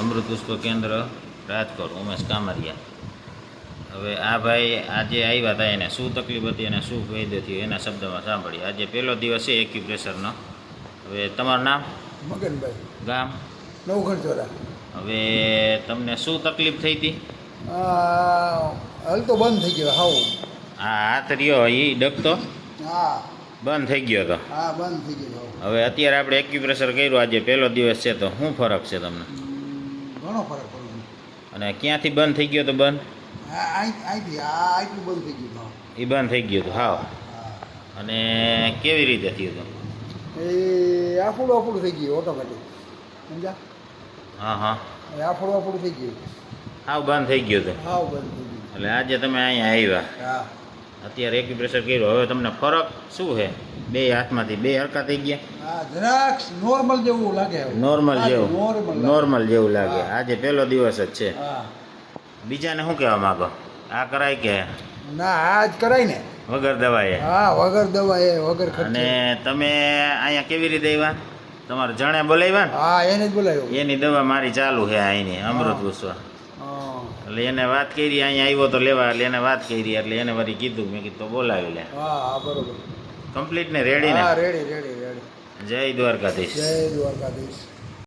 અમૃત પુષ્પ કેન્દ્ર રાજકોટ ઉમેશ કામરિયા. હવે આ ભાઈ આજે આવ્યા હતા એને શું તકલીફ હતી અને શું ફાયદો થયો એના શબ્દમાં સાંભળીએ. આજે પહેલો દિવસ છે એક્યુપ્રેશરનો. હવે તમારું નામ? મગનભાઈ. ગામ? નવઘણચોરા હવે તમને શું તકલીફ થઈ હતી? હાલ તો બંધ થઈ ગયો હાવ. આ હાથ રહ્યો એ ડગતો? હા. બંધ થઈ ગયો હતો હા બંધ થઈ ગયો હવે અત્યારે આપણે એક્યુપ્રેશર કર્યું આજે પહેલો દિવસ છે તો શું ફરક છે તમને? ઘણો ફરક પડ્યો અને ક્યાંથી બંધ થઈ ગયો તો બંધ? અહીંથી આ આટલું બંધ થઈ ગયું એ બંધ થઈ ગયું હતું હા. અને કેવી રીતે થયું હતું? એ આફડું આફડું થઈ ગયું ઓટોમેટિક સમજા હા હા. એ આફડું આફુડું થઈ ગયું. હાવ બંધ થઈ ગયું હતું. હાવ બંધ થઈ ગયું. એટલે આજે તમે અહીંયા આવ્યા. હા. અત્યારે એક્યુપ્રેશર કર્યું. હવે તમને ફરક શું છે? બે હાથમાંથી બે હરકા થઈ ગયા? નોર્મલ જેવું લાગે નોર્મલ જેવું. નોર્મલ જેવું લાગે. આજે પહેલો દિવસ જ છે. બીજાને શું કહેવા માંગો? આ કરાય કે? ના આજ કરાય ને. વગર દવાએ? હા વગર દવા વગર અને તમે અહીંયા કેવી રીતે આવ્યા? તમારે જણે બોલાવ્યા હા એને જ બોલાવ્યો. એની દવા મારી ચાલુ છે અહીંની અમૃત હા. એટલે એને વાત કરી અહીંયા આવ્યો તો લેવા એટલે એને વાત કરી એટલે એને વળી કીધું. મેં કીધું બોલાવી લે. હા હા બરોબર. કમ્પ્લીટ ને રેડી ને? રેડી રેડી રેડી જય દ્વારકાધીશ. જય દ્વારકાધીશ.